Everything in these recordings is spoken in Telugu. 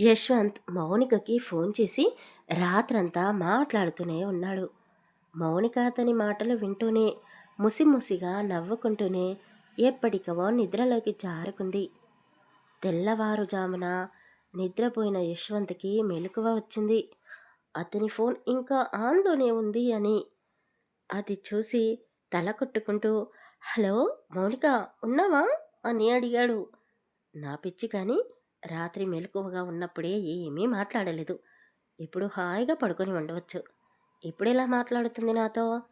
యశ్వంత్ మౌనికకి ఫోన్ చేసి రాత్రంతా మాట్లాడుతూనే ఉన్నాడు. మౌనిక అతని మాటలు వింటూనే ముసిముసిగా నవ్వుకుంటూనే ఎప్పటికవో నిద్రలోకి జారుకుంది. తెల్లవారుజామున నిద్రపోయిన యశ్వంత్కి మెలకువ వచ్చింది. అతని ఫోన్ ఇంకా ఆన్లోనే ఉంది అని అది చూసి తల కొట్టుకుంటూ హలో మౌనిక ఉన్నావా? అని అడిగాడు. నా పిచ్చి కానీ రాత్రి మెలకువగా ఉన్నప్పుడే ఏమీ మాట్లాడలేదు. ఇప్పుడు హాయిగా పడుకొని ఉండవచ్చు. ఇప్పుడెలా మాట్లాడుతుంది నాతో?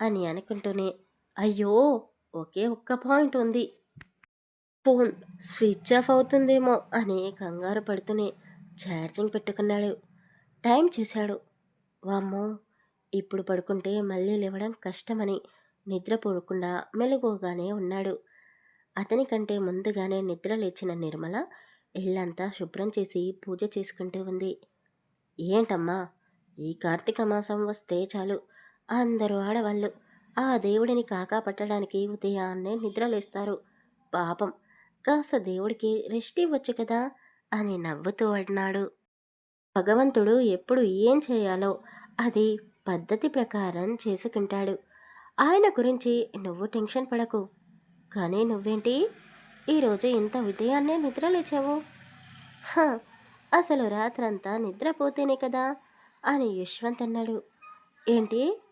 అని అనుకుంటూనే అయ్యో ఒకే ఒక్క పాయింట్ ఉంది. ఫోన్ స్విచ్ ఆఫ్ అవుతుందేమో అని కంగారు పడుతూనే ఛార్జింగ్ పెట్టుకున్నాడు. టైం చూశాడు. వామ్మో ఇప్పుడు పడుకుంటే మళ్ళీ లేవడం కష్టమని నిద్రపోకుండా మెలకువగానే ఉన్నాడు. అతని కంటే ముందుగానే నిద్ర లేచిన నిర్మల ఇల్లంతా శుభ్రం చేసి పూజ చేసుకుంటూ ఉంది. ఏంటమ్మా ఈ కార్తీక మాసం వస్తే చాలు. అందరూ ఆడవాళ్ళు. ఆ దేవుడిని కాకా పట్టడానికి ఉదయాన్నే నిద్రలేస్తారు. పాపం కాస్త దేవుడికి రెస్ట్ ఇవ్వచ్చు కదా అని నవ్వుతూ అన్నాడు భగవంతుడు ఎప్పుడు ఏం చేయాలో అది పద్ధతి ప్రకారం చేసుకుంటాడు. ఆయన గురించి నువ్వు టెన్షన్ పడకు. కానీ నువ్వేంటి? ఈరోజు ఇంత ఉదయాన్నే నిద్రలేచావు అసలు రాత్రంతా నిద్రపోతేనే కదా? అని యశ్వంత్ అన్నాడు. ఏంటి?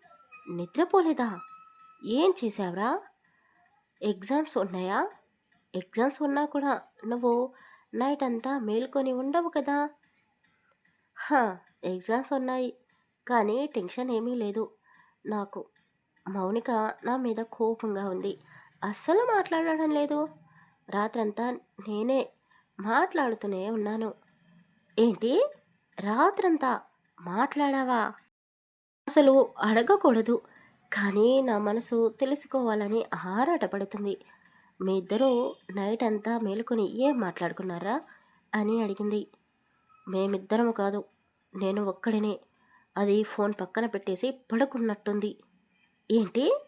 నిద్రపోలేదా? ఏం చేసావురా ఎగ్జామ్స్ ఉన్నాయా? ఎగ్జామ్స్ ఉన్నా కూడా నువ్వు నైట్ అంతా మేల్కొని ఉండవు కదా? హా ఎగ్జామ్స్ ఉన్నాయి. కానీ టెన్షన్ ఏమీ లేదు. నాకు మౌనిక నా మీద కోపంగా ఉంది. అస్సలు మాట్లాడడం లేదు. రాత్రంతా నేనే మాట్లాడుతూనే ఉన్నాను. ఏంటి? రాత్రంతా మాట్లాడావా? అసలు అడగకూడదు. కానీ నా మనసు తెలుసుకోవాలని ఆరాటపడుతుంది. మీ ఇద్దరూ నైట్ అంతా మేలుకొని ఏం మాట్లాడుకున్నారా? అని అడిగింది. మేమిద్దరము కాదు నేను ఒక్కడినే. అది ఫోన్ పక్కన పెట్టేసి పడుకున్నట్టుంది. ఏంటి?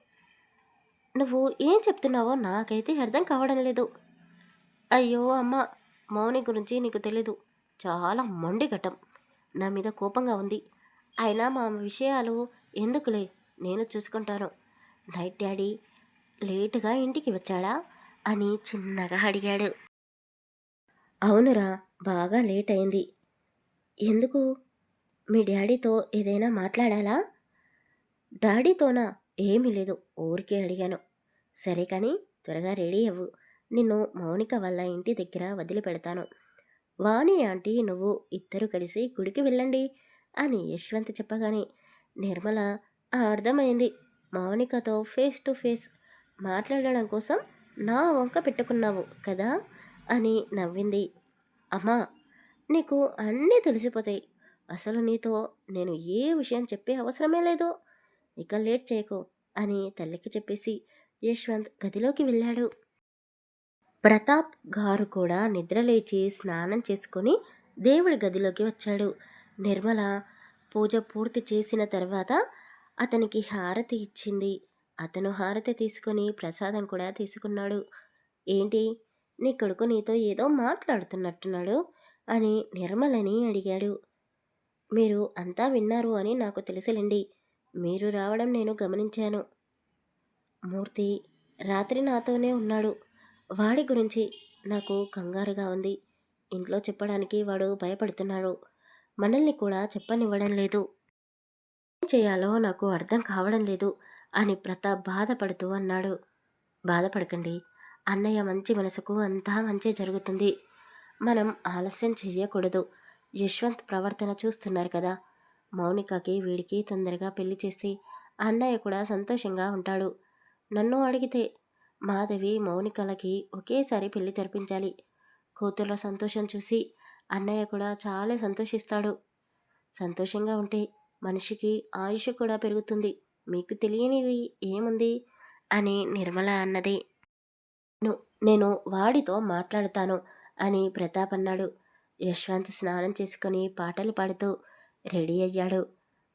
నువ్వు ఏం చెప్తున్నావో నాకైతే అర్థం కావడం లేదు. అయ్యో అమ్మ మౌని గురించి నీకు తెలీదు. చాలా మొండి ఘటం. నా మీద కోపంగా ఉంది. అయినా మా విషయాలు ఎందుకులే? నేను చూసుకుంటాను. నైట్ డాడీ లేటుగా ఇంటికి వచ్చాడా అని చిన్నగా అడిగాడు. అవునురా బాగా లేట్ అయింది. ఎందుకు? మీ డాడీతో ఏదైనా మాట్లాడాలా? డాడీతోనా? ఏమీ లేదు ఊరికే అడిగాను. సరే కానీ త్వరగా రెడీ అవ్వు. నిన్ను మౌనిక వాళ్ళ ఇంటి దగ్గర వదిలిపెడతాను. వాణి ఆంటీ నువ్వు ఇద్దరు కలిసి గుడికి వెళ్ళండి అని యశ్వంత్ చెప్పగానే నిర్మల "ఆ, అర్థమైంది. మౌనికతో ఫేస్ టు ఫేస్ మాట్లాడడం కోసం నా వంక పెట్టుకున్నావు కదా అని నవ్వింది. అమ్మా నీకు అన్నీ తెలిసిపోతాయి. అసలు నీతో నేను ఏ విషయం చెప్పే అవసరమే లేదు. ఇక లేట్ చేయకు అని తల్లికి చెప్పేసి యశ్వంత్ గదిలోకి వెళ్ళాడు. ప్రతాప్ గారు కూడా నిద్రలేచి స్నానం చేసుకొని దేవుడి గదిలోకి వచ్చాడు. నిర్మల పూజ పూర్తి చేసిన తర్వాత అతనికి హారతి ఇచ్చింది. అతను హారతి తీసుకొని ప్రసాదం కూడా తీసుకున్నాడు. ఏంటి? నీ కొడుకు నీతో ఏదో మాట్లాడుతున్నట్టున్నాడు అని నిర్మలని అడిగాడు. మీరు అంతా విన్నారు అని నాకు తెలుసులేండి. మీరు రావడం నేను గమనించాను. మూర్తి రాత్రి నాతోనే ఉన్నాడు. వాడి గురించి నాకు కంగారుగా ఉంది. ఇంట్లో చెప్పడానికి వాడు భయపడుతున్నాడు. మనల్ని కూడా చెప్పనివ్వడం లేదు. ఏం చేయాలో నాకు అర్థం కావడం లేదు అని ప్రతాప్ బాధపడుతూ అన్నాడు. బాధపడకండి. అన్నయ్య మంచి మనసుకు అంతా మంచి జరుగుతుంది. మనం ఆలస్యం చేయకూడదు. యశ్వంత్ ప్రవర్తన చూస్తున్నారు కదా. మౌనికకి వీడికి తొందరగా పెళ్ళి చేసి అన్నయ్య కూడా సంతోషంగా ఉంటాడు. నన్ను అడిగితే మాధవి మౌనికలకి ఒకేసారి పెళ్ళి జరిపించాలి. కూతుర్ల సంతోషం చూసి అన్నయ్య కూడా చాలా సంతోషిస్తాడు. సంతోషంగా ఉంటే మనిషికి ఆయుష్ కూడా పెరుగుతుంది. మీకు తెలియనిది ఏముంది? అని నిర్మల అన్నది. నేను వాడితో మాట్లాడతాను అని ప్రతాప్ అన్నాడు. యశ్వంత్ స్నానం చేసుకుని పాటలు పాడుతూ రెడీ అయ్యాడు.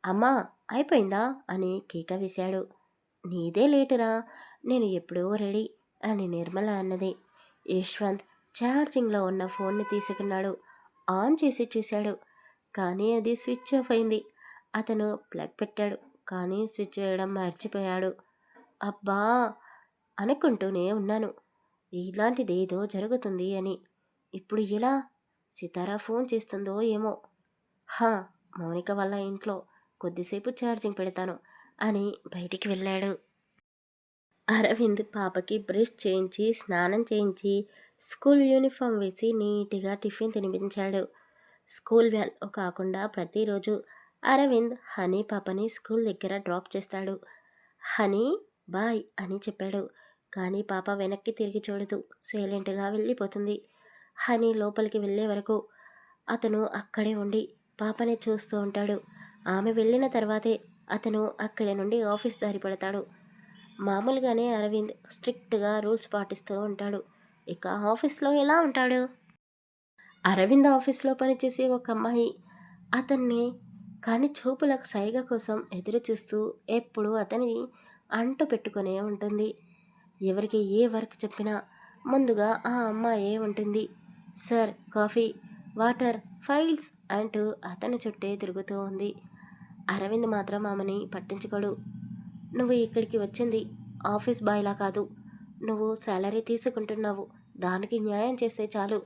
అమ్మా అయిపోయిందా? అని కేక వేశాడు. నీదే లేటురా నేను ఎప్పుడో రెడీ అని నిర్మల అన్నది. యశ్వంత్ ఛార్జింగ్లో ఉన్న ఫోన్ని తీసుకున్నాడు. ఆన్ చేసి చూశాడు. కానీ అది స్విచ్ ఆఫ్ అయింది. అతను ప్లగ్ పెట్టాడు. కానీ స్విచ్ వేయడం మర్చిపోయాడు. అబ్బా! అనుకుంటూనే ఉన్నాను. ఇలాంటిది ఏదో జరుగుతుంది అని. ఇప్పుడు ఎలా? సితారా ఫోన్ చేస్తుందో ఏమో. హా! మౌనిక వల్ల ఇంట్లో కొద్దిసేపు ఛార్జింగ్ పెడతాను అని బయటికి వెళ్ళాడు. అరవింద్ పాపకి బ్రష్ చేయించి స్నానం చేయించి స్కూల్ యూనిఫామ్ వేసి నీట్గా టిఫిన్ తినిపించాడు. స్కూల్ వ్యాన్లో కాకుండా ప్రతిరోజు అరవింద్ హనీ పాపని స్కూల్ దగ్గర డ్రాప్ చేస్తాడు. హనీ బాయ్ అని చెప్పాడు. కానీ పాప వెనక్కి తిరిగి చూడదు. సైలెంట్గా వెళ్ళిపోతుంది. హనీ లోపలికి వెళ్ళే వరకు అతను అక్కడే ఉండి పాపని చూస్తూ ఉంటాడు. ఆమె వెళ్ళిన తర్వాతే అతను అక్కడి నుండి ఆఫీస్ దారి పడతాడు. మామూలుగానే అరవింద్ స్ట్రిక్ట్గా రూల్స్ పాటిస్తూ ఉంటాడు. ఇక ఆఫీస్లో ఎలా ఉంటాడు? అరవింద్ ఆఫీస్లో పనిచేసే ఒక అమ్మాయి అతన్ని కానీ చూపులకు సైగ కోసం ఎదురు చూస్తూ ఎప్పుడూ అతనిని అంటు పెట్టుకునే ఉంటుంది. ఎవరికి ఏ వర్క్ చెప్పినా ముందుగా ఆ అమ్మాయే ఉంటుంది. సార్ కాఫీ వాటర్ ఫైల్స్ అంటూ అతని చుట్టే తిరుగుతూ ఉంది. అరవింద్ మాత్రం ఆమెని పట్టించుకోడు. నువ్వు ఇక్కడికి వచ్చింది ఆఫీస్ బాయ్లా కాదు. నువ్వు శాలరీ తీసుకుంటున్నావు. దానికి న్యాయం చేస్తే చాలు.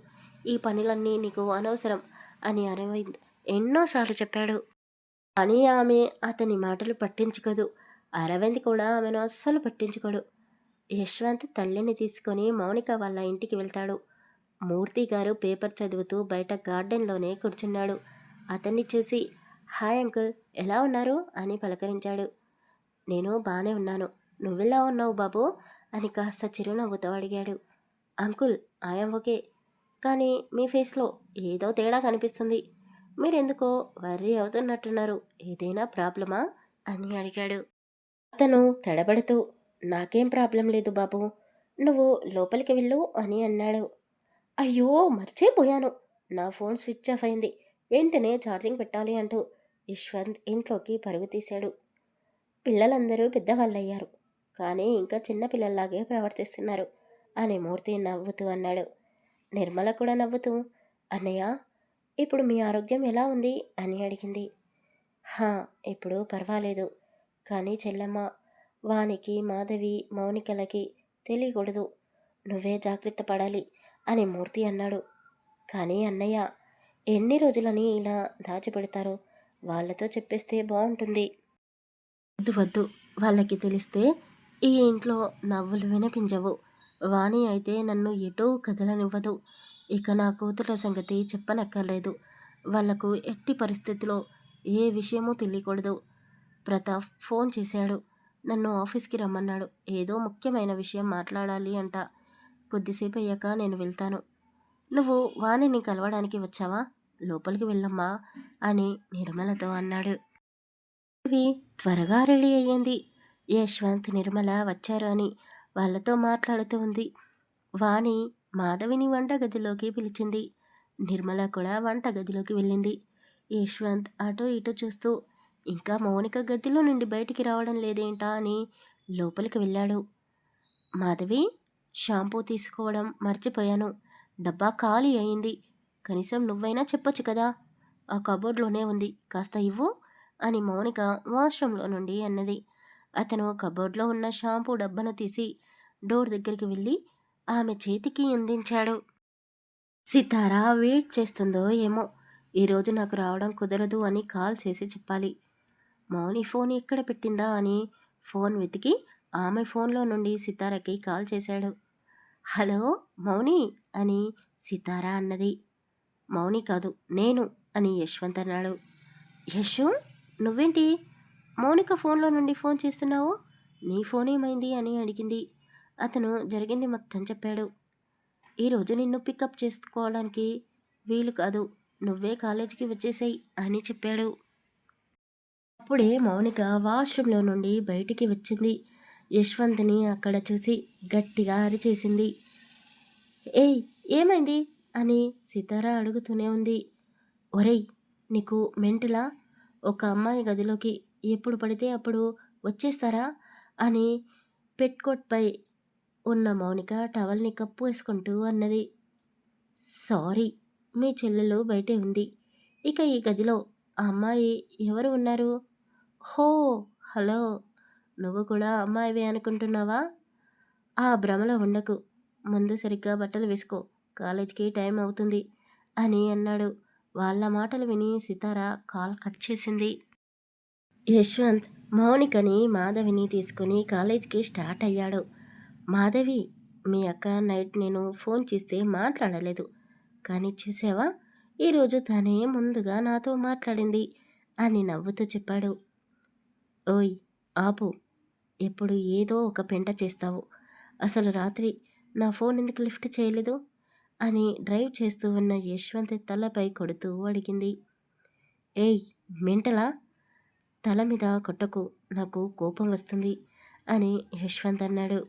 ఈ పనులన్నీ నీకు అనవసరం అని అరవింద్ ఎన్నోసార్లు చెప్పాడు. కానీ ఆమె అతని మాటలు పట్టించుకోదు. అరవింద్ కూడా ఆమెను అస్సలు పట్టించుకోడు. యశ్వంత్ తల్లిని తీసుకొని మౌనిక వాళ్ళ ఇంటికి వెళ్తాడు. మూర్తి గారు పేపర్ చదువుతూ బయట గార్డెన్లోనే కూర్చున్నాడు. అతన్ని చూసి హాయ్ అంకుల్ ఎలా ఉన్నారు? అని పలకరించాడు. నేను బాగానే ఉన్నాను. నువ్వెలా ఉన్నావు బాబు? అని కాస్త చిరునవ్వుతో అడిగాడు. Uncle I'm okay. కానీ మీ ఫేస్లో ఏదో తేడా కనిపిస్తుంది. మీరెందుకో వర్రీ అవుతున్నట్టున్నారు. ఏదైనా ప్రాబ్లమా? అని అడిగాడు. అతను తడబడుతూ నాకేం ప్రాబ్లం లేదు బాబు. నువ్వు లోపలికి వెళ్ళు అని అన్నాడు. అయ్యో మర్చిపోయాను. నా ఫోన్ స్విచ్ ఆఫ్ అయింది. వెంటనే ఛార్జింగ్ పెట్టాలి అంటూ యశ్వంత్ ఇంట్లోకి పరుగు తీశాడు. పిల్లలందరూ పెద్దవాళ్ళయ్యారు. కానీ ఇంకా చిన్న పిల్లల్లాగే ప్రవర్తిస్తున్నారు అని మూర్తి నవ్వుతూ అన్నాడు. నిర్మల కూడా నవ్వుతూ అన్నయ్య ఇప్పుడు మీ ఆరోగ్యం ఎలా ఉంది? అని అడిగింది. హా ఇప్పుడు పర్వాలేదు. కానీ చెల్లమ్మ వానికి మాధవి మౌనికలకి తెలియకూడదు. నువ్వే జాగ్రత్త పడాలి అని మూర్తి అన్నాడు. కానీ అన్నయ్య ఎన్ని రోజులని ఇలా దాచిపెడతారు వాళ్ళతో చెప్పేస్తే బాగుంటుంది. వద్దు వద్దు. వాళ్ళకి తెలిస్తే ఈ ఇంట్లో నవ్వులు వినిపించవు. వాణి అయితే నన్ను ఎటో కదలనివ్వదు. ఇక నా కూతుర్ల సంగతి చెప్పనక్కర్లేదు. వాళ్ళకు ఎట్టి పరిస్థితిలో ఏ విషయమూ తెలియకూడదు. ప్రతాప్ ఫోన్ చేశాడు. నన్ను ఆఫీస్కి రమ్మన్నాడు. ఏదో ముఖ్యమైన విషయం మాట్లాడాలి అంట. కొద్దిసేపు అయ్యాక నేను వెళ్తాను. నువ్వు వాణిని కలవడానికి వచ్చావా? లోపలికి వెళ్ళమ్మా అని నిర్మలతో అన్నాడు. ఇవి త్వరగా రెడీ అయ్యింది. యశ్వంత్ నిర్మల వచ్చారు అని వాళ్ళతో మాట్లాడుతూ ఉంది. వాణి మాధవిని వంటగదిలోకి పిలిచింది. నిర్మల కూడా వంటగదిలోకి వెళ్ళింది. యశ్వంత్ అటు ఇటు చూస్తూ ఇంకా మౌనిక గదిలో నుండి బయటికి రావడం లేదేంటా అని లోపలికి వెళ్ళాడు. మాధవి షాంపూ తీసుకోవడం మర్చిపోయాను. డబ్బా ఖాళీ అయింది. కనీసం నువ్వైనా చెప్పొచ్చు కదా. ఆ కబోర్డ్లోనే ఉంది. కాస్త ఇవ్వు. అని మౌనిక వాష్రూంలో నుండి అన్నది. అతను కబోర్డ్లో ఉన్న షాంపూ డబ్బాను తీసి డోర్ దగ్గరికి వెళ్ళి ఆమె చేతికి అందించాడు. సితారా వెయిట్ చేస్తుందో ఏమో. ఈరోజు నాకు రావడం కుదరదు అని కాల్ చేసి చెప్పాలి. మౌని ఫోన్ ఎక్కడ పెట్టిందా అని ఫోన్ వెతికి ఆమె ఫోన్లో నుండి సితారకి కాల్ చేశాడు. హలో మౌని అని సితారా అన్నది. మౌని కాదు నేను అని యశ్వంత్ అన్నాడు. యశు? నువ్వేంటి? మౌనిక ఫోన్లో నుండి ఫోన్ చేస్తున్నావు? నీ ఫోన్ ఏమైంది అని అడిగింది. అతను జరిగింది మొత్తం చెప్పాడు. ఈరోజు నిన్ను పికప్ చేసుకోవడానికి వీలు కాదు. నువ్వే కాలేజీకి వచ్చేసాయి అని చెప్పాడు. అప్పుడే మౌనిక వాష్రూమ్లో నుండి బయటికి వచ్చింది. యశ్వంత్ని అక్కడ చూసి గట్టిగా అరిచేసింది. ఏయ్ ఏమైంది? అని సితారా అడుగుతూనే ఉంది. ఒరేయ్ నీకు మెంటలా? ఒక అమ్మాయి గదిలోకి ఎప్పుడు పడితే అప్పుడు వచ్చేస్తారా? అని పెట్కోట్పై ఉన్న మౌనిక టవల్ని కప్పు వేసుకుంటూ అన్నది సారీ మీ చెల్లెలు బయటే ఉంది. ఇక ఈ గదిలో ఆ అమ్మాయి ఎవరు ఉన్నారు? హో హలో నువ్వు కూడా అమ్మాయివే అనుకుంటున్నావా? ఆ భ్రమలో ఉండకు. ముందు సరిగ్గా బట్టలు వేసుకో. కాలేజీకి టైం అవుతుంది అని అన్నాడు. వాళ్ళ మాటలు విని సితార కాల్ కట్ చేసింది. యశ్వంత్ మౌనికని మాధవిని తీసుకుని కాలేజీకి స్టార్ట్ అయ్యాడు. మాధవి మీ అక్క నైట్ నేను ఫోన్ చేస్తే మాట్లాడలేదు. కానీ చూసావా? ఈరోజు తనే ముందుగా నాతో మాట్లాడింది అని నవ్వుతూ చెప్పాడు. ఓయ్ ఆపు. ఎప్పుడు ఏదో ఒక పెంట చేస్తావు. అసలు రాత్రి నా ఫోన్ ఎందుకు లిఫ్ట్ చేయలేదు? అని డ్రైవ్ చేస్తూ ఉన్న యశ్వంత్ తలపై కొడుతూ అడిగింది. ఏయ్ మెంటలా? తల మీద కొట్టకు నాకు కోపం వస్తుంది అని యశ్వంత్ అన్నాడు.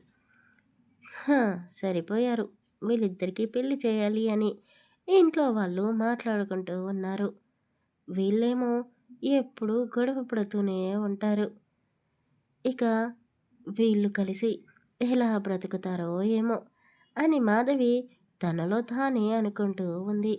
సరిపోయారు. వీళ్ళిద్దరికీ పెళ్ళి చేయాలి అని ఇంట్లో వాళ్ళు మాట్లాడుకుంటూ ఉన్నారు. వీళ్ళేమో ఎప్పుడూ గొడవ పడుతూనే ఉంటారు. ఇక వీళ్ళు కలిసి ఎలా బ్రతుకుతారో ఏమో అని మాధవి తనలో తానే అనుకుంటూ ఉంది.